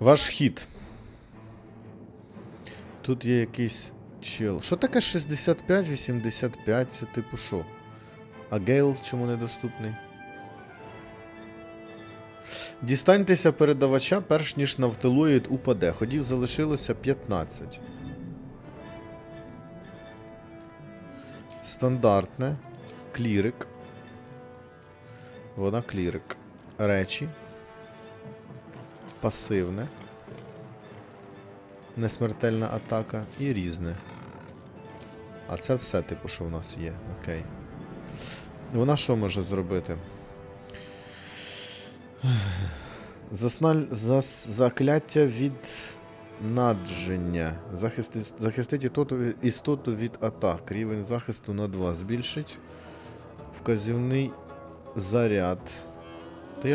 Ваш хід. Тут є якийсь чел. Що таке 65-85? Це типу що? А Гейл чому недоступний? Дістаньтеся передавача, перш ніж навтилоїд упаде. Ходів залишилося 15. Стандартне. Клірик. Вона клірик. Речі. Пасивне. Несмертельна атака і різне. А це все, типу, що в нас є. Окей. Вона що може зробити? Засналь... Зас... Закляття від надження. Захисти... Захистить істоту... істоту від атак. Рівень захисту на 2 збільшить. Вказівний заряд.